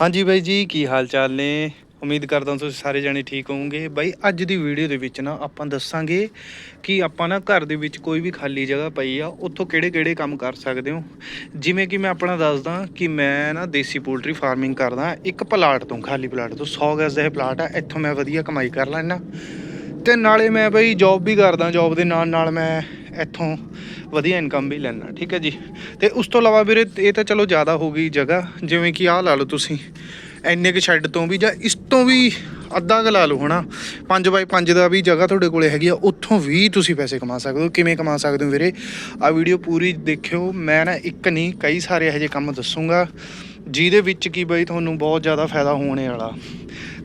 ਹਾਂਜੀ ਬਾਈ ਜੀ, ਕੀ ਹਾਲ ਚਾਲ ਨੇ? ਉਮੀਦ ਕਰਦਾ ਹਾਂ ਤੁਸੀਂ ਸਾਰੇ ਜਣੇ ਠੀਕ ਹੋਵੋਗੇ। ਬਾਈ, ਅੱਜ ਦੀ ਵੀਡੀਓ ਦੇ ਵਿੱਚ ਨਾ ਆਪਾਂ ਦੱਸਾਂਗੇ ਕਿ ਆਪਾਂ ਨਾ ਘਰ ਦੇ ਵਿੱਚ ਕੋਈ ਵੀ ਖਾਲੀ ਜਗ੍ਹਾ ਪਈ ਆ, ਉੱਥੋਂ ਕਿਹੜੇ ਕਿਹੜੇ ਕੰਮ ਕਰ ਸਕਦੇ ਹੋ? ਜਿਵੇਂ ਕਿ ਮੈਂ ਆਪਣਾ ਦੱਸਦਾ ਕਿ ਮੈਂ ਨਾ ਦੇਸੀ ਪੋਲਟਰੀ ਫਾਰਮਿੰਗ ਕਰਦਾ, ਇੱਕ ਪਲਾਟ ਤੋਂ, ਖਾਲੀ ਪਲਾਟ ਤੋਂ 100 ਗਜ਼ ਦਾ ਇਹ ਪਲਾਟ ਆ, ਇੱਥੋਂ ਮੈਂ ਵਧੀਆ ਕਮਾਈ ਕਰ ਲੈਣਾ ਤੇ ਨਾਲੇ ਮੈਂ ਬਈ ਜੌਬ ਵੀ ਕਰਦਾ ਜੌਬ ਦੇ ਨਾਲ ਨਾਲ ਮੈਂ ਇੱਥੋਂ ਵਧੀਆ ਇਨਕਮ ਵੀ ਲੈਣਾ, ਠੀਕ ਹੈ ਜੀ। ਤੇ ਉਸ ਤੋਂ ਇਲਾਵਾ ਵੀਰੇ, ਇਹ ਤਾਂ ਚਲੋ ਜ਼ਿਆਦਾ ਹੋ ਗਈ ਜਗ੍ਹਾ, ਜਿਵੇਂ ਕਿ ਆਹ ਲਾ ਲਓ ਤੁਸੀਂ, ਇੰਨੇ ਕੁ ਸ਼ੈੱਡ ਤੋਂ ਵੀ ਜਾਂ ਇਸ ਤੋਂ ਵੀ ਅੱਧਾ ਕੁ ਲਾ ਲਓ ਹਨਾ 5 ਬਾਈ 5 ਦਾ ਵੀ ਜਗ੍ਹਾ ਤੁਹਾਡੇ ਕੋਲੇ ਹੈਗੀ ਆ, ਉੱਥੋਂ ਵੀ ਤੁਸੀਂ ਪੈਸੇ ਕਮਾ ਸਕਦੇ ਹੋ। ਕਿਵੇਂ ਕਮਾ ਸਕਦੇ ਹੋ ਵੀਰੇ? ਆ ਵੀਡੀਓ ਪੂਰੀ ਦੇਖਿਓ, ਮੈਂ ਨਾ ਇੱਕ ਨਹੀਂ, ਕਈ ਸਾਰੇ ਇਹੋ ਜਿਹੇ ਕੰਮ ਦੱਸੂਗਾ, ਜਿਹਦੇ ਵਿੱਚ ਕੀ ਬਈ ਤੁਹਾਨੂੰ ਬਹੁਤ ਜ਼ਿਆਦਾ ਫਾਇਦਾ ਹੋਣੇ ਵਾਲਾ।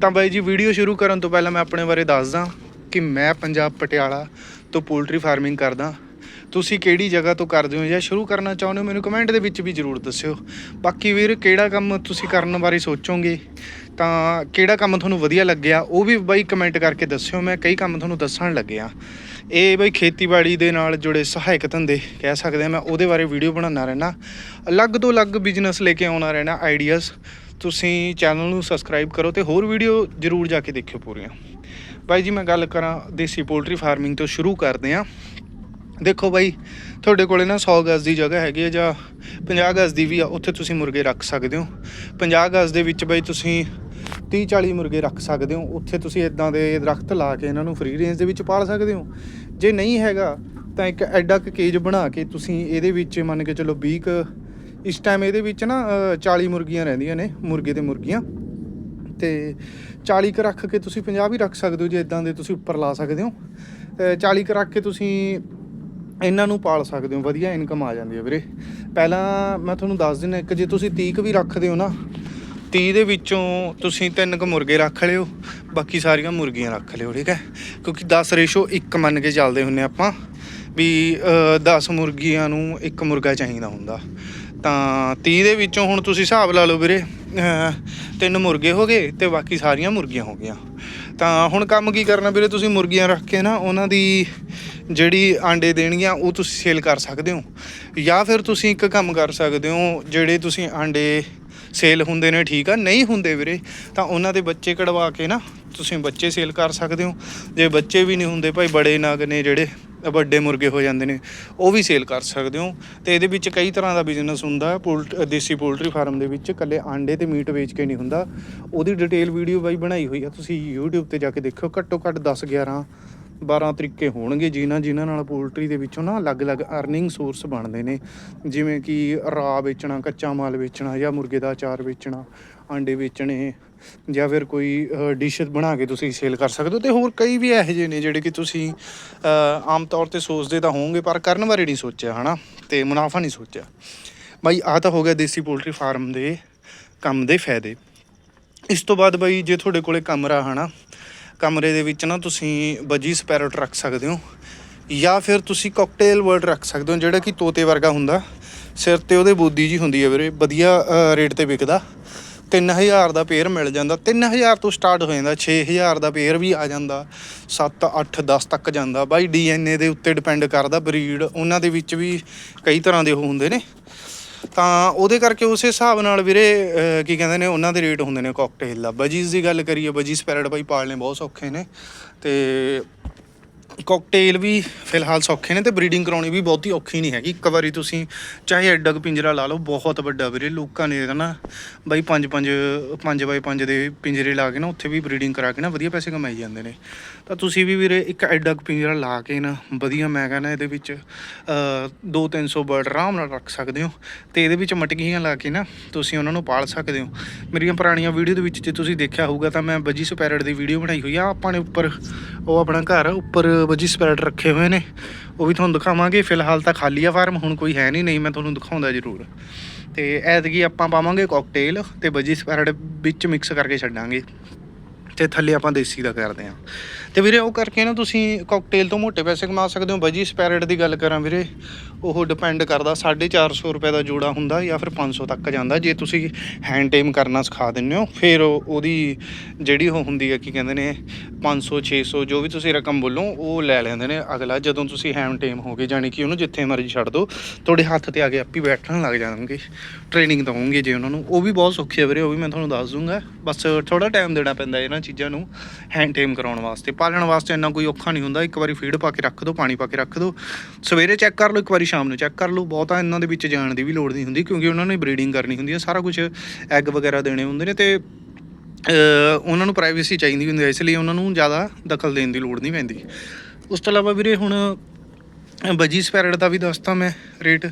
ਤਾਂ ਬਾਈ ਜੀ ਵੀਡੀਓ ਸ਼ੁਰੂ ਕਰਨ ਤੋਂ ਪਹਿਲਾਂ ਮੈਂ ਆਪਣੇ ਬਾਰੇ ਦੱਸਦਾ। ਕਿ ਮੈਂ ਪੰਜਾਬ ਪਟਿਆਲਾ ਤੋਂ ਪੋਲਟਰੀ ਫਾਰਮਿੰਗ ਕਰਦਾ। ਤੁਸੀਂ ਕਿਹੜੀ ਜਗ੍ਹਾ ਤੋਂ ਕਰਦੇ ਹੋ ਜਾਂ ਸ਼ੁਰੂ ਕਰਨਾ ਚਾਹੁੰਦੇ ਹੋ? ਮੈਨੂੰ ਕਮੈਂਟ ਦੇ ਵਿੱਚ ਵੀ ਜ਼ਰੂਰ ਦੱਸਿਓ। ਬਾਕੀ ਵੀਰ, ਕਿਹੜਾ ਕੰਮ ਤੁਸੀਂ ਕਰਨ ਬਾਰੇ ਸੋਚੋਗੇ? ਤਾਂ ਕਿਹੜਾ ਕੰਮ ਤੁਹਾਨੂੰ ਵਧੀਆ ਲੱਗਿਆ? ਉਹ ਵੀ ਬਾਈ ਕਮੈਂਟ ਕਰਕੇ ਦੱਸਿਓ। ਮੈਂ ਕਈ ਕੰਮ ਤੁਹਾਨੂੰ ਦੱਸਣ ਲੱਗਿਆ। ਇਹ ਬਾਈ ਖੇਤੀਬਾੜੀ ਦੇ ਨਾਲ ਜੁੜੇ ਸਹਾਇਕ ਧੰਦੇ ਕਹਿ ਸਕਦੇ ਆ। ਮੈਂ ਉਹਦੇ ਬਾਰੇ ਵੀਡੀਓ ਬਣਾਉਣਾ ਰਹਿਣਾ ਅਲੱਗ ਤੋਂ ਅਲੱਗ ਬਿਜ਼ਨਸ ਲੈ ਕੇ ਆਉਣਾ ਰਹਿਣਾ ਆਈਡੀਆਜ਼ ਤੁਸੀਂ ਚੈਨਲ ਨੂੰ ਸਬਸਕ੍ਰਾਈਬ ਕਰੋ ਤੇ ਹੋਰ ਵੀਡੀਓ ਜ਼ਰੂਰ ਜਾ ਕੇ ਦੇਖਿਓ ਪੂਰੀਆਂ। ਬਾਈ ਜੀ ਮੈਂ ਗੱਲ ਕਰਾਂ ਦੇਸੀ ਪੋਲਟਰੀ ਫਾਰਮਿੰਗ ਤੋਂ ਸ਼ੁਰੂ ਕਰਦੇ ਹਾਂ। ਦੇਖੋ ਬਾਈ ਤੁਹਾਡੇ ਕੋਲੇ ਨਾ 100 ਗਜ਼ ਦੀ ਜਗ੍ਹਾ ਹੈਗੀ ਹੈ ਜਾਂ 50 ਗਜ਼ ਦੀ ਵੀ ਆ ਉੱਥੇ ਤੁਸੀਂ ਮੁਰਗੇ ਰੱਖ ਸਕਦੇ ਹੋ। 50 ਗਜ਼ ਦੇ ਵਿੱਚ ਬਾਈ ਤੁਸੀਂ 30 40 ਮੁਰਗੇ ਰੱਖ ਸਕਦੇ ਹੋ। ਉੱਥੇ ਤੁਸੀਂ ਇਦਾਂ ਦੇ ਦਰਖਤ ਲਾ ਕੇ ਇਹਨਾਂ ਨੂੰ ਫ੍ਰੀ ਰੇਂਜ ਦੇ ਵਿੱਚ ਪਾਲ ਸਕਦੇ ਹੋ। ਜੇ ਨਹੀਂ ਹੈਗਾ ਤਾਂ ਇੱਕ ਐਡਾ ਕੁ ਕੇਜ ਬਣਾ ਕੇ ਤੁਸੀਂ ਇਹਦੇ ਵਿੱਚ ਮੰਨ ਕੇ ਚਲੋ 20 ਇਸ ਟਾਈਮ ਇਹਦੇ ਵਿੱਚ ਨਾ ਅ, 40 ਮੁਰਗੀਆਂ ਰਹਿੰਦੀਆਂ ਨੇ ਮੁਰਗੇ ਤੇ ਮੁਰਗੀਆਂ। ਤੇ 40 ਕ ਰੱਖ ਕੇ ਤੁਸੀਂ 50 ਵੀ ਰੱਖ ਸਕਦੇ ਹੋ ਜੇ ਇਦਾਂ ਦੇ ਤੁਸੀਂ ਉੱਪਰ ਲਾ ਸਕਦੇ ਹੋ। ਤੇ 40 ਕ ਰੱਖ ਕੇ ਤੁਸੀਂ ਇਹਨਾਂ ਨੂੰ ਪਾਲ ਸਕਦੇ ਹੋ। ਵਧੀਆ ਇਨਕਮ ਆ ਜਾਂਦੀ ਹੈ ਵੀਰੇ। ਪਹਿਲਾਂ ਮੈਂ ਤੁਹਾਨੂੰ ਦੱਸ ਦਿੰਦਾ, ਇੱਕ ਜੇ ਤੁਸੀਂ 30 ਕੁ ਵੀ ਰੱਖਦੇ ਹੋ ਨਾ 30 ਦੇ ਵਿੱਚੋਂ ਤੁਸੀਂ ਤਿੰਨ ਕੁ ਮੁਰਗੇ ਰੱਖ ਲਿਓ, ਬਾਕੀ ਸਾਰੀਆਂ ਮੁਰਗੀਆਂ ਰੱਖ ਲਿਓ, ਠੀਕ ਹੈ? ਕਿਉਂਕਿ 10 ਰੇਸ਼ੋ 1 ਮੰਨ ਕੇ ਚੱਲਦੇ ਹੁੰਨੇ ਆਪਾਂ, ਵੀ 10 ਮੁਰਗੀਆਂ ਨੂੰ ਇੱਕ ਮੁਰਗਾ ਚਾਹੀਦਾ ਹੁੰਦਾ। ਤਾਂ 30 ਦੇ ਵਿੱਚੋਂ ਹੁਣ ਤੁਸੀਂ ਹਿਸਾਬ ਲਾ ਲਓ ਵੀਰੇ ਤਿੰਨ ਮੁਰਗੇ ਹੋ ਗਏ ਤੇ ਬਾਕੀ ਸਾਰੀਆਂ ਮੁਰਗੀਆਂ ਹੋ ਗਈਆਂ। ਤਾਂ ਹੁਣ ਕੰਮ ਕੀ ਕਰਨਾ ਵੀਰੇ ਤੁਸੀਂ ਮੁਰਗੀਆਂ ਰੱਖ ਕੇ ਨਾ, ਉਹਨਾਂ ਦੀ ਜਿਹੜੀ ਆਂਡੇ ਦੇਣਗੀਆਂ ਉਹ ਤੁਸੀਂ ਸੇਲ ਕਰ ਸਕਦੇ ਹੋ। ਜਾਂ ਫਿਰ ਤੁਸੀਂ ਇੱਕ ਕੰਮ ਕਰ ਸਕਦੇ ਹੋ, ਜਿਹੜੇ ਤੁਸੀਂ ਆਂਡੇ ਸੇਲ ਹੁੰਦੇ ਨੇ, ਠੀਕ ਆ? ਨਹੀਂ ਹੁੰਦੇ ਵੀਰੇ, ਤਾਂ ਉਹਨਾਂ ਦੇ ਬੱਚੇ ਕਢਵਾ ਕੇ ਨਾ ਤੁਸੀਂ ਬੱਚੇ ਸੇਲ ਕਰ ਸਕਦੇ ਹੋ। ਜੇ ਬੱਚੇ ਵੀ ਨਹੀਂ ਹੁੰਦੇ ਭਾਈ, ਬੜੇ ਨਗ ਨੇ ਜਿਹੜੇ। ਵੱਡੇ ਮੁਰਗੇ ਹੋ ਜਾਂਦੇ ਨੇ, ਉਹ ਵੀ ਸੇਲ ਕਰ ਸਕਦੇ ਹੋ। ਤੇ ਇਹਦੇ ਵਿੱਚ ਕਈ ਤਰ੍ਹਾਂ ਦਾ ਬਿਜ਼ਨਸ ਹੁੰਦਾ ਹੈ ਪੋਲਟ, ਦੇਸੀ ਪੋਲਟਰੀ ਫਾਰਮ ਦੇ ਵਿੱਚ ਕੱਲੇ ਆਂਡੇ ਤੇ ਮੀਟ ਵੇਚ ਕੇ ਨਹੀਂ ਹੁੰਦਾ। ਉਹਦੀ ਡਿਟੇਲ ਵੀਡੀਓ ਬਾਈ ਬਣਾਈ ਹੋਈ ਆ, ਤੁਸੀਂ YouTube ਤੇ ਜਾ ਕੇ ਦੇਖਿਓ, ਘੱਟੋ ਘੱਟ 10 11 12 ਤਰੀਕੇ ਹੋਣਗੇ ਜਿਨ੍ਹਾਂ ਜਿਨ੍ਹਾਂ ਨਾਲ ਪੋਲਟਰੀ ਦੇ ਵਿੱਚੋਂ ਨਾ ਅਲੱਗ-ਅਲੱਗ ਅਰਨਿੰਗ ਸੋਰਸ ਬਣਦੇ ਨੇ। ਜਿਵੇਂ ਕਿ ਰਾ ਵੇਚਣਾ, ਕੱਚਾ ਮਾਲ ਵੇਚਣਾ ਜਾਂ ਮੁਰਗੇ ਦਾ ਅਚਾਰ ਵੇਚਣਾ, ਆਂਡੇ ਵੇਚਣੇ ਜਾਂ ਫਿਰ ਕੋਈ ਡਿਸ਼ ਬਣਾ ਕੇ ਤੁਸੀਂ ਸੇਲ ਕਰ ਸਕਦੇ ਹੋ ਤੇ ਹੋਰ ਕਈ ਵੀ ਇਹੋ ਜਿਹੇ ਨੇ ਜਿਹੜੇ ਕਿ ਤੁਸੀਂ ਆਮ ਤੌਰ ਤੇ ਸੋਚਦੇ ਤਾਂ ਹੋਵੋਗੇ, ਪਰ ਕਰਨ ਬਾਰੇ ਨਹੀਂ ਸੋਚਿਆ, ਹਨਾ? ਤੇ ਮੁਨਾਫਾ ਨਹੀਂ ਸੋਚਿਆ। ਬਾਈ, ਆਹ ਤਾਂ ਹੋ ਗਿਆ ਦੇਸੀ ਪੋਲਟਰੀ ਫਾਰਮ ਦੇ ਕੰਮ ਦੇ ਫਾਇਦੇ। ਇਸ ਤੋਂ ਬਾਅਦ ਬਾਈ, ਜੇ ਤੁਹਾਡੇ ਕੋਲੇ ਕਮਰਾ, ਹਨਾ, ਕਮਰੇ ਦੇ ਵਿੱਚ ਨਾ ਤੁਸੀਂ ਬੱਜੀ ਸਪੈਰਟ ਰੱਖ ਸਕਦੇ ਹੋ, ਜਾਂ ਫਿਰ ਤੁਸੀਂ ਕਾਕਟੇਲ ਵਰਡ ਰੱਖ ਸਕਦੇ ਹੋ, ਜਿਹੜਾ ਕਿ ਤੋਤੇ ਵਰਗਾ ਹੁੰਦਾ, ਸਿਰ ਤੇ ਉਹਦੇ ਬੋਦੀ ਜੀ ਹੁੰਦੀ ਹੈ ਵੀਰੇ, ਵਧੀਆ ਰੇਟ ਤੇ ਵਿਕਦਾ। 3000 ਦਾ ਪੇਅਰ ਮਿਲ ਜਾਂਦਾ। 3000 ਤੋਂ ਸਟਾਰਟ ਹੋ ਜਾਂਦਾ। 6000 ਦਾ ਪੇਅਰ ਵੀ ਆ ਜਾਂਦਾ। 7 8 10 ਤੱਕ ਜਾਂਦਾ। ਬਾਈ ਡੀਐਨਏ ਦੇ ਉੱਤੇ ਡਿਪੈਂਡ ਕਰਦਾ ਬਰੀਡ ਉਹਨਾਂ ਦੇ ਵਿੱਚ ਵੀ ਕਈ ਤਰ੍ਹਾਂ ਦੇ ਉਹ ਹੁੰਦੇ ਨੇ। ਤਾਂ ਉਹਦੇ ਕਰਕੇ ਉਸੇ ਹਿਸਾਬ ਨਾਲ ਵੀਰੇ ਕੀ ਕਹਿੰਦੇ ਨੇ, ਉਹਨਾਂ ਦੇ ਰੇਟ ਹੁੰਦੇ ਨੇ ਕਾਕਟੇਲ ਦਾ। ਬਜੀਜ਼ ਦੀ ਗੱਲ ਕਰੀਏ ਬਜੀਸ ਪੈਰਟ ਬਾਈ ਪਾਲਣੇ ਬਹੁਤ ਸੌਖੇ ਨੇ। ਤੇ ਕਾਕਟੇਲ ਵੀ ਫਿਲਹਾਲ ਸੌਖੇ ਨੇ ਤੇ ਬਰੀਡਿੰਗ ਕਰਾਉਣੀ ਵੀ ਬਹੁਤੀ ਔਖੀ ਨਹੀਂ ਹੈਗੀ। ਇੱਕ ਵਾਰੀ ਤੁਸੀਂ ਚਾਹੇ ਐਡਾ ਕੁ ਪਿੰਜਰਾ ਲਾ ਲਓ, ਬਹੁਤ ਵੱਡਾ ਵੀਰੇ, ਲੋਕਾਂ ਨੇ ਨਾ ਬਾਈ 5 5 5 ਬਾਈ 5 ਦੇ ਪਿੰਜਰੇ ਲਾ ਕੇ ਨਾ ਉੱਥੇ ਵੀ ਬਰੀਡਿੰਗ ਕਰਾ ਕੇ ਨਾ ਵਧੀਆ ਪੈਸੇ ਕਮਾਈ ਜਾਂਦੇ ਨੇ। ਤਾਂ ਤੁਸੀਂ ਵੀ ਵੀਰੇ ਇੱਕ ਐਡਾ ਕੁ ਪਿੰਜਰਾ ਲਾ ਕੇ ਨਾ ਵਧੀਆ ਮੈਂ ਕਹਿੰਦਾ ਇਹਦੇ ਵਿੱਚ 2-300 ਬਰਡ ਆਰਾਮ ਨਾਲ ਰੱਖ ਸਕਦੇ ਹੋ ਤੇ ਇਹਦੇ ਵਿੱਚ ਮਟਕੀਆਂ ਲਾ ਕੇ ਨਾ ਤੁਸੀਂ ਉਹਨਾਂ ਨੂੰ ਪਾਲ ਸਕਦੇ ਹੋ। ਮੇਰੀਆਂ ਪੁਰਾਣੀਆਂ ਵੀਡੀਓ ਦੇ ਵਿੱਚ ਜੇ ਤੁਸੀਂ ਦੇਖਿਆ ਹੋਊਗਾ ਤਾਂ ਮੈਂ ਬੱਜੀ ਸਪੈਰਟ ਦੀ ਵੀਡੀਓ ਬਣਾਈ ਹੋਈ ਆ, ਆਪਾਂ ਨੇ ਉੱਪਰ ਉਹ ਆਪਣਾ ਘਰ, ਉੱਪਰ ਬੱਜੀ ਸਪੈਰਟ ਰੱਖੇ ਹੋਏ ਨੇ। ਉਹ ਵੀ ਤੁਹਾਨੂੰ ਦਿਖਾਵਾਂਗੇ। ਫਿਲਹਾਲ ਤਾਂ ਖਾਲੀ ਆ ਫਾਰਮ ਹੁਣ ਕੋਈ ਹੈ ਨਹੀਂ ਨਹੀਂ ਮੈਂ ਤੁਹਾਨੂੰ ਦਿਖਾਉਂਦਾ ਜ਼ਰੂਰ। ਤੇ ਐਤਕੀ ਆਪਾਂ ਪਾਵਾਂਗੇ ਕਾਕਟੇਲ ਤੇ ਬੱਜੀ ਸਪੈਰਟ ਵਿੱਚ ਮਿਕਸ ਕਰਕੇ ਛੱਡਾਂਗੇ। ਤੇ ਥੱਲੇ ਆਪਾਂ ਦੇਸੀ ਦਾ ਕਰਦੇ ਆ ਤੇ ਵੀਰੇ ਉਹ ਕਰਕੇ ਨਾ ਤੁਸੀਂ ਕਾਕਟੇਲ ਤੋਂ ਮੋਟੇ ਪੈਸੇ ਕਮਾ ਸਕਦੇ ਹੋ। ਬਜੀ ਸਪੈਰਟ ਦੀ ਗੱਲ ਕਰਾਂ ਵੀਰੇ, ਉਹ ਡਿਪੈਂਡ ਕਰਦਾ 450 ਰੁਪਏ ਦਾ ਜੋੜਾ ਹੁੰਦਾ ਜਾਂ ਫਿਰ 500 ਤੱਕ ਜਾਂਦਾ। ਜੇ ਤੁਸੀਂ ਹੈਂਡ ਟੇਮ ਕਰਨਾ ਸਿਖਾ ਦਿੰਦੇ ਹੋ, ਫਿਰ ਉਹਦੀ ਜਿਹੜੀ ਉਹ ਹੁੰਦੀ ਹੈ ਕੀ ਕਹਿੰਦੇ ਨੇ 500 600 ਜੋ ਵੀ ਤੁਸੀਂ ਰਕਮ ਬੋਲੋ, ਉਹ ਲੈ ਲੈਂਦੇ ਨੇ ਅਗਲਾ, ਜਦੋਂ ਤੁਸੀਂ ਹੈਂਡ ਟੇਮ ਹੋ ਗਏ, ਜਾਣੀ ਕਿ ਉਹਨੂੰ ਜਿੱਥੇ ਮਰਜ਼ੀ ਛੱਡ ਦਿਓ ਤੁਹਾਡੇ ਹੱਥ ਤੇ ਆ ਕੇ ਆਪੀ ਬੈਠਣ ਲੱਗ ਜਾਣਗੇ ਟ੍ਰੇਨਿੰਗ ਦਵਾਂਗੇ ਜੇ ਉਹਨਾਂ ਨੂੰ। ਉਹ ਵੀ ਬਹੁਤ ਸੌਖੀ ਹੈ ਵੀਰੇ, ਉਹ ਵੀ ਮੈਂ ਤੁਹਾਨੂੰ ਦੱਸ ਦੂੰਗਾ। ਬਸ ਥੋੜਾ ਟਾਈਮ ਦੇਣਾ ਪੈਂਦਾ ਇਹਨਾਂ ਚੀਜ਼ਾਂ ਨੂੰ ਹੈਂਡ ਟੇਮ ਕਰਾਉਣ ਵਾਸਤੇ। ਪਾਲਣ ਵਾਸਤੇ ਇੰਨਾ ਕੋਈ ਔਖਾ ਨਹੀਂ ਹੁੰਦਾ। ਇੱਕ ਵਾਰੀ ਫੀਡ ਪਾ ਕੇ ਰੱਖ ਦਿਓ ਪਾਣੀ ਪਾ ਕੇ ਰੱਖ ਦਿਓ ਸਵੇਰੇ ਚੈੱਕ ਕਰ ਲਓ, ਇੱਕ ਵਾਰੀ ਸ਼ਾਮ ਨੂੰ ਚੈੱਕ ਕਰ ਲਓ। ਬਹੁਤਾ ਇਹਨਾਂ ਦੇ ਵਿੱਚ ਜਾਣ ਦੀ ਵੀ ਲੋੜ ਨਹੀਂ ਹੁੰਦੀ ਕਿਉਂਕਿ ਉਹਨਾਂ ਨੇ ਬਰੀਡਿੰਗ ਕਰਨੀ ਹੁੰਦੀ ਹੈ। ਸਾਰਾ ਕੁਝ ਐਗ ਵਗੈਰਾ ਦੇਣੇ ਹੁੰਦੇ ਨੇ ਤੇ ਉਹਨਾਂ ਨੂੰ ਪ੍ਰਾਈਵੇਸੀ ਚਾਹੀਦੀ ਹੁੰਦੀ ਹੈ। ਇਸ ਲਈ ਉਹਨਾਂ ਨੂੰ ਜ਼ਿਆਦਾ ਦਖਲ ਦੇਣ ਦੀ ਲੋੜ ਨਹੀਂ ਪੈਂਦੀ। ਉਸ ਤੋਂ ਇਲਾਵਾ ਵੀਰੇ ਹੁਣ ਬਜੀ ਸਪੈਰਡ ਦਾ ਵੀ ਦੱਸਤਾ ਮੈਂ ਰੇਟ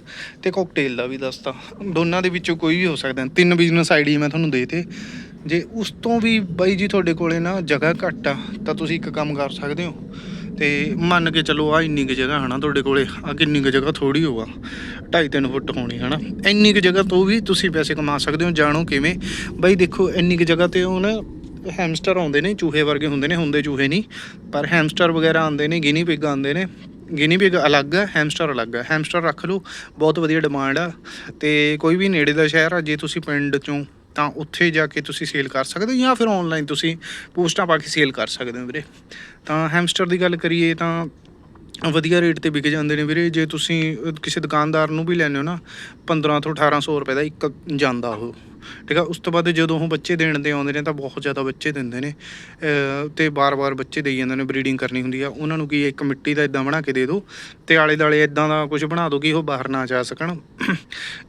ਤੇ ਕਾਕਟੇਲ ਦਾ ਵੀ ਦੱਸਤਾ। ਦੋਨਾਂ ਦੇ ਵਿੱਚੋਂ ਕੋਈ ਵੀ ਹੋ ਸਕਦਾ। ਤਿੰਨ ਬਿਜ਼ਨਸ ਆਈਡੀ ਮੈਂ ਤੁਹਾਨੂੰ ਦੇਤੇ ਜੇ ਉਸ ਤੋਂ ਵੀ ਬਾਈ ਜੀ ਤੁਹਾਡੇ ਕੋਲੇ ਨਾ ਜਗ੍ਹਾ ਘੱਟ ਆ, ਤਾਂ ਤੁਸੀਂ ਇੱਕ ਕੰਮ ਕਰ ਸਕਦੇ ਹੋ। ਤੇ ਮੰਨ ਕੇ ਚਲੋ ਆ ਇੰਨੀ ਕੁ ਜਗ੍ਹਾ ਹਨਾ ਤੁਹਾਡੇ ਕੋਲੇ ਆ ਕਿੰਨੀ ਕੁ ਜਗ੍ਹਾ ਥੋੜੀ ਹੋਆ 2.5 ਫੁੱਟ ਹੋਣੀ ਹਨਾ। ਇੰਨੀ ਕੁ ਜਗ੍ਹਾ ਤੋਂ ਵੀ ਤੁਸੀਂ ਪੈਸੇ ਕਮਾ ਸਕਦੇ ਹੋ, ਜਾਣੋ ਕਿਵੇਂ। ਬਾਈ ਦੇਖੋ, ਇੰਨੀ ਕੁ ਜਗ੍ਹਾ ਤੇ ਹੁਣ ਹੈਮਸਟਰ ਆਉਂਦੇ ਨੇ, ਚੂਹੇ ਵਰਗੇ ਹੁੰਦੇ ਨੇ, ਹੁੰਦੇ ਚੂਹੇ ਨਹੀਂ। ਪਰ ਹੈਮਸਟਰ ਵਗੈਰਾ ਆਉਂਦੇ ਨੇ ਗਿਨੀ ਪਿਗ ਆਉਂਦੇ ਨੇ। ਗਿਨੀ ਪਿਗ ਅਲੱਗ ਹੈ ਹੈਮਸਟਰ ਅਲੱਗ ਹੈ ਹੈਮਸਟਰ ਰੱਖ ਲਓ, ਬਹੁਤ ਵਧੀਆ ਡਿਮਾਂਡ ਆ। ਤੇ ਕੋਈ ਵੀ ਨੇੜੇ ਦਾ ਸ਼ਹਿਰ ਆ, ਜੇ ਤੁਸੀਂ ਪਿੰਡ ਚੋਂ ਤਾਂ ਉੱਥੇ ਜਾ ਕੇ ਤੁਸੀਂ ਸੇਲ ਕਰ ਸਕਦੇ ਹੋ ਜਾਂ ਫਿਰ ਆਨਲਾਈਨ ਤੁਸੀਂ ਪੋਸਟਾਂ ਪਾ ਕੇ ਸੇਲ ਕਰ ਸਕਦੇ ਹੋ ਵੀਰੇ। ਤਾਂ ਹੈਮਸਟਰ ਦੀ ਗੱਲ ਕਰੀਏ ਤਾਂ ਵਧੀਆ ਰੇਟ ਤੇ ਵਿਕ ਜਾਂਦੇ ਨੇ ਵੀਰੇ। ਜੇ ਤੁਸੀਂ ਕਿਸੇ ਦੁਕਾਨਦਾਰ ਨੂੰ ਵੀ ਲੈਂਦੇ ਹੋ ਨਾ 15 ਤੋਂ 1800 ਰੁਪਏ ਦਾ ਇੱਕ ਜਾਂਦਾ ਉਹ। ਠੀਕ ਆ ਉਸ ਤੋਂ ਬਾਅਦ ਜਦੋਂ ਉਹ ਬੱਚੇ ਦੇਣ ਦੇ ਆਉਂਦੇ ਨੇ ਤਾਂ ਬਹੁਤ ਜ਼ਿਆਦਾ ਬੱਚੇ ਦਿੰਦੇ ਨੇ ਅਹ, ਤੇ ਬਾਰ-ਬਾਰ ਬੱਚੇ ਦੇਈ ਜਾਂਦੇ ਨੇ ਬਰੀਡਿੰਗ ਕਰਨੀ ਹੁੰਦੀ ਆ। ਉਹਨਾਂ ਨੂੰ ਕੀ ਇੱਕ ਮਿੱਟੀ ਦਾ ਇਦਾਂ ਬਣਾ ਕੇ ਦੇ ਦਿਓ ਤੇ ਆਲੇ ਦਾਲੇ ਇਦਾਂ ਦਾ ਕੁਝ ਬਣਾ ਦਿਓ ਕਿ ਉਹ ਬਾਹਰ ਨਾ ਜਾ ਸਕਣ।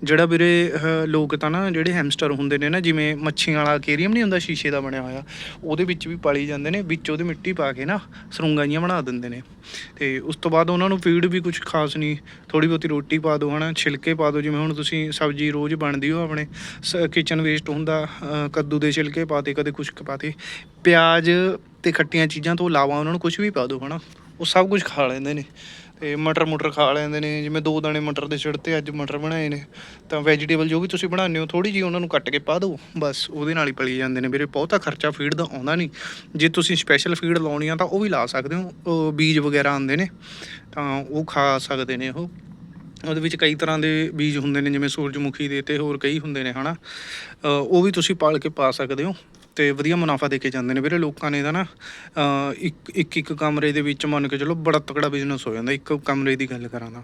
ਜਿਹੜਾ ਵੀਰੇ ਲੋਕ ਤਾਂ ਨਾ ਜਿਹੜੇ ਹੈਮਸਟਰ ਹੁੰਦੇ ਨੇ ਨਾ ਜਿਵੇਂ ਮੱਛੀਆਂ ਵਾਲਾ aquarium ਨਹੀਂ ਹੁੰਦਾ ਸ਼ੀਸ਼ੇ ਦਾ ਬਣਿਆ ਹੋਇਆ ਉਹਦੇ ਵਿੱਚ ਵੀ ਪਾਲੀ ਜਾਂਦੇ ਨੇ ਵਿੱਚ ਉਹਦੇ ਮਿੱਟੀ ਪਾ ਕੇ ਨਾ ਸਰੂੰਗਾਂ ਜਿਹੀਆਂ ਬਣਾ ਦਿੰਦੇ ਨੇ। ਤੇ ਉਸ ਤੋਂ ਬਾਅਦ ਉਹਨਾਂ ਨੂੰ ਫੀਡ ਵੀ ਕੁਝ ਖਾਸ ਨਹੀਂ ਥੋੜੀ ਬਹੁਤੀ ਰੋਟੀ ਪਾ ਦਿਓ ਹਨਾ ਛਿਲਕੇ ਪਾ ਦਿਓ ਜਿਵੇਂ ਹੁਣ ਤੁਸੀਂ ਸਬਜ਼ੀ ਰੋਜ਼ ਬਣਦੀ ਹੋ ਆਪਣੇ ਕਿਚਨ ਵੇਸਟ ਹੁੰਦਾ ਕੱਦੂ ਦੇ ਛਿਲਕੇ ਪਾਤੇ ਕਦੇ ਕੁਛ ਪਾਤੇ ਪਿਆਜ਼ ਤੇ ਖੱਟੀਆਂ ਚੀਜ਼ਾਂ ਤੋਂ ਇਲਾਵਾ ਉਹਨਾਂ ਨੂੰ ਕੁਝ ਵੀ ਪਾ ਦਿਓ, ਹਨਾ। ਉਹ ਸਭ ਕੁਝ ਖਾ ਲੈਂਦੇ ਨੇ ਤੇ ਮਟਰ ਮੁਟਰ ਖਾ ਲੈਂਦੇ ਨੇ, ਜਿਵੇਂ ਦੋ ਦਾਣੇ ਮਟਰ ਦੇ ਛਿੜਤੇ, ਅੱਜ ਮਟਰ ਬਣਾਏ ਨੇ, ਤਾਂ ਵੈਜੀਟੇਬਲ ਜੋ ਵੀ ਤੁਸੀਂ ਬਣਾਉਂਦੇ ਹੋ ਥੋੜੀ ਜਿਹੀ ਉਹਨਾਂ ਨੂੰ ਕੱਟ ਕੇ ਪਾ ਦਿਓ, ਬਸ ਉਹਦੇ ਨਾਲ ਹੀ ਪਲੀ ਜਾਂਦੇ ਨੇ ਵੀਰੇ, ਬਹੁਤਾ ਖਰਚਾ ਫੀਡ ਦਾ ਆਉਂਦਾ ਨਹੀਂ। ਜੇ ਤੁਸੀਂ ਸਪੈਸ਼ਲ ਫੀਡ ਲਾਉਣੀ ਆ ਤਾਂ ਉਹ ਵੀ ਲਾ ਸਕਦੇ ਹੋ ਬੀਜ ਵਗੈਰਾ ਆਉਂਦੇ ਨੇ, ਤਾਂ ਉਹ ਖਾ ਸਕਦੇ ਨੇ ਉਹ। ਉਹਦੇ ਵਿੱਚ ਕਈ ਤਰ੍ਹਾਂ ਦੇ ਬੀਜ ਹੁੰਦੇ ਨੇ ਜਿਵੇਂ ਸੂਰਜਮੁਖੀ ਦੇ ਤੇ ਹੋਰ ਕਈ ਹੁੰਦੇ ਨੇ ਹਨਾ? ਅ, ਉਹ ਵੀ ਤੁਸੀਂ ਪਾਲ ਕੇ ਪਾ ਸਕਦੇ ਹੋ ਤੇ ਵਧੀਆ ਮੁਨਾਫਾ ਦੇ ਕੇ ਜਾਂਦੇ ਨੇ ਵੀਰੇ ਲੋਕਾਂ ਨੇ ਦਾ ਨਾ ਇੱਕ ਇੱਕ ਇੱਕ ਕਮਰੇ ਦੇ ਵਿੱਚ ਮੰਨ ਕੇ ਚਲੋ ਬੜਾ ਤਕੜਾ ਬਿਜ਼ਨਸ ਹੋ ਜਾਂਦਾ ਇੱਕ ਕਮਰੇ ਦੀ ਗੱਲ ਕਰਾਂ ਤਾਂ।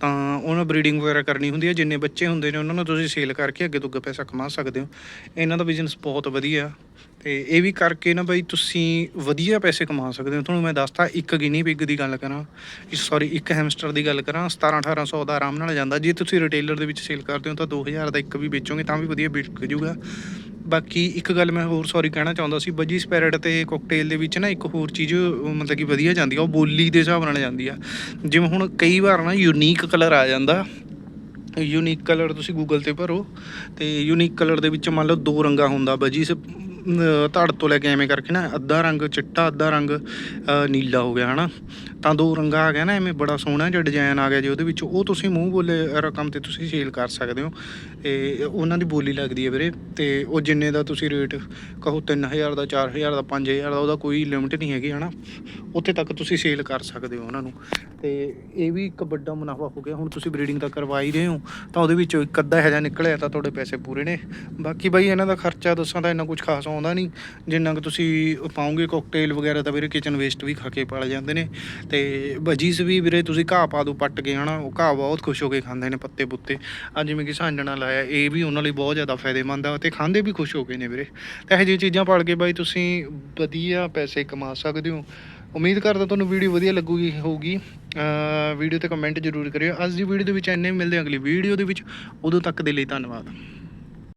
ਤਾਂ ਉਹਨਾਂ ਬਰੀਡਿੰਗ ਵਗੈਰਾ ਕਰਨੀ ਹੁੰਦੀ ਹੈ ਜਿੰਨੇ ਬੱਚੇ ਹੁੰਦੇ ਨੇ ਉਹਨਾਂ ਨੂੰ ਤੁਸੀਂ ਸੇਲ ਕਰਕੇ ਅੱਗੇ ਤੋਂ ਅੱਗੇ ਪੈਸਾ ਕਮਾ ਸਕਦੇ ਹੋ। ਇਹਨਾਂ ਦਾ ਬਿਜ਼ਨਸ ਬਹੁਤ ਵਧੀਆ। ਤੇ ਇਹ ਵੀ ਕਰਕੇ ਨਾ ਬਈ ਤੁਸੀਂ ਵਧੀਆ ਪੈਸੇ ਕਮਾ ਸਕਦੇ ਹੋ। ਤੁਹਾਨੂੰ ਮੈਂ ਦੱਸਤਾ, ਇੱਕ ਗਿਨੀ ਪਿਗ ਦੀ ਗੱਲ ਕਰਾਂ ਸੌਰੀ ਇੱਕ ਹੈਮਸਟਰ ਦੀ ਗੱਲ ਕਰਾਂ 17 1800 ਦਾ ਆਰਾਮ ਨਾਲ ਜਾਂਦਾ। ਜੇ ਤੁਸੀਂ ਰਿਟੇਲਰ ਦੇ ਵਿੱਚ ਸੇਲ ਕਰਦੇ ਹੋ ਤਾਂ 2000 ਦਾ ਇੱਕ ਵੀ ਵੇਚੋਗੇ ਤਾਂ ਵੀ ਵਧੀਆ ਵਿਕ ਜੂਗਾ। ਬਾਕੀ ਇੱਕ ਗੱਲ ਮੈਂ ਹੋਰ ਸੌਰੀ ਕਹਿਣਾ ਚਾਹੁੰਦਾ ਸੀ, ਬਜੀ ਸਪੈਰਟ ਤੇ ਕੋਕਟੇਲ ਦੇ ਵਿੱਚ ਨਾ ਇੱਕ ਹੋਰ ਚੀਜ਼ ਮਤਲਬ ਕਿ ਵਧੀਆ ਜਾਂਦੀ ਆ, ਉਹ ਬੋਲੀ ਦੇ ਹਿਸਾਬ ਨਾਲ ਜਾਂਦੀ ਆ। ਜਿਵੇਂ ਹੁਣ ਕਈ ਵਾਰ ਨਾ ਯੂਨੀਕ ਕਲਰ ਆ ਜਾਂਦਾ। ਯੂਨੀਕ ਕਲਰ ਤੁਸੀਂ ਗੂਗਲ ਤੇ ਭਰੋ ਤੇ ਯੂਨੀਕ ਕਲਰ ਦੇ ਵਿੱਚ ਮੰਨ ਲਓ ਦੋ ਰੰਗਾ ਹੁੰਦਾ, ਬਜੀ ਸ ਧੜ ਤੋਂ ਲੈ ਕੇ ਐਵੇਂ ਕਰਕੇ ਨਾ ਅੱਧਾ ਰੰਗ ਚਿੱਟਾ, ਅੱਧਾ ਰੰਗ ਨੀਲਾ ਹੋ ਗਿਆ, ਹਨਾ? ਤਾਂ ਦੋ ਰੰਗਾ ਆ ਗਿਆ ਨਾ, ਐਵੇਂ ਬੜਾ ਸੋਹਣਾ ਜਿਹਾ ਡਿਜ਼ਾਈਨ ਆ ਗਿਆ ਜੀ ਉਹਦੇ ਵਿੱਚ। ਉਹ ਤੁਸੀਂ ਮੂੰਹ ਬੋਲੇ ਰਕਮ ਤੇ ਤੁਸੀਂ ਸੇਲ ਕਰ ਸਕਦੇ ਹੋ। ਤੇ ਉਹਨਾਂ ਦੀ ਬੋਲੀ ਲੱਗਦੀ ਹੈ ਵੀਰੇ। ਤੇ ਉਹ ਜਿੰਨੇ ਦਾ ਤੁਸੀਂ ਰੇਟ ਕਹੋ 3000 ਦਾ 4000 ਦਾ 5000 ਦਾ, ਉਹਦਾ ਕੋਈ ਲਿਮਿਟ ਨਹੀਂ ਹੈਗੀ, ਹਨਾ? ਉੱਥੇ ਤੱਕ ਤੁਸੀਂ ਸੇਲ ਕਰ ਸਕਦੇ ਹੋ ਉਹਨਾਂ ਨੂੰ। ਤੇ ਇਹ ਵੀ ਇੱਕ ਵੱਡਾ ਮੁਨਾਫਾ ਹੋ ਗਿਆ। ਹੁਣ ਤੁਸੀਂ ਬਰੀਡਿੰਗ ਤਾਂ ਕਰਵਾਈ ਰਹੇ ਹੋ, ਤਾਂ ਉਹਦੇ ਵਿੱਚੋਂ ਇੱਕ ਅੱਧਾ ਇਹੋ ਜਿਹਾ ਨਿਕਲਿਆ ਤਾਂ ਤੁਹਾਡੇ ਪੈਸੇ ਪੂਰੇ ਨੇ। ਬਾਕੀ ਬਾਈ ਇਹਨਾਂ ਦਾ ਖਰਚਾ ਦੱਸਾਂ ਤਾਂ ਇੰਨਾ ਕੁਝ ਖਾਸ ਆਉਂਦਾ ਨਹੀਂ। ਜਿੰਨਾ ਕਿ ਤੁਸੀਂ ਪਾਉਂਗੇ ਕੋਕਟੇਲ ਵਗੈਰਾ ਤਾਂ ਵੀਰੇ ਕਿਚਨ ਵੇਸਟ ਵੀ ਖਾ ਕੇ ਪਲ ਜਾਂਦੇ ਨੇ। ਤੇ ਬਜੀਸ ਵੀ ਵੀਰੇ ਤੁਸੀਂ ਘਾਹ ਪਾ ਦੋ, ਪੱਟ ਕੇ ਹਨਾ, ਉਹ ਘਾਹ ਬਹੁਤ ਖੁਸ਼ ਹੋ ਕੇ ਖਾਂਦੇ ਨੇ ਪੱਤੇ ਪੁੱਤੇ। ਅੱਜ ਜਿਵੇਂ ਕਿ ਸਾਂਝਣਾ ਲਾਇਆ, ਇਹ ਵੀ ਉਹਨਾਂ ਲਈ ਬਹੁਤ ਜ਼ਿਆਦਾ ਫਾਇਦੇਮੰਦ ਆ ਤੇ ਖਾਂਦੇ ਵੀ ਖੁਸ਼ ਹੋ ਗਏ ਨੇ ਵੀਰੇ। ਤਾਂ ਇਹੋ ਜਿਹੀਆਂ ਚੀਜ਼ਾਂ ਪਾਲ ਕੇ ਬਾਈ ਤੁਸੀਂ ਵਧੀਆ ਪੈਸੇ ਕਮਾ ਸਕਦੇ ਹੋ। ਉਮੀਦ ਕਰਦਾ ਤੁਹਾਨੂੰ ਵੀਡੀਓ ਵਧੀਆ ਲੱਗੂਗੀ, ਹੋਊਗੀ। ਵੀਡੀਓ ਤੇ ਕਮੈਂਟ ਜ਼ਰੂਰ ਕਰਿਓ। ਅੱਜ ਦੀ ਵੀਡੀਓ ਦੇ ਵਿੱਚ ਇੰਨੇ ਮਿਲਦੇ ਅਗਲੀ ਵੀਡੀਓ ਦੇ ਵਿੱਚ। ਉਦੋਂ ਤੱਕ ਦੇ ਲਈ ਧੰਨਵਾਦ।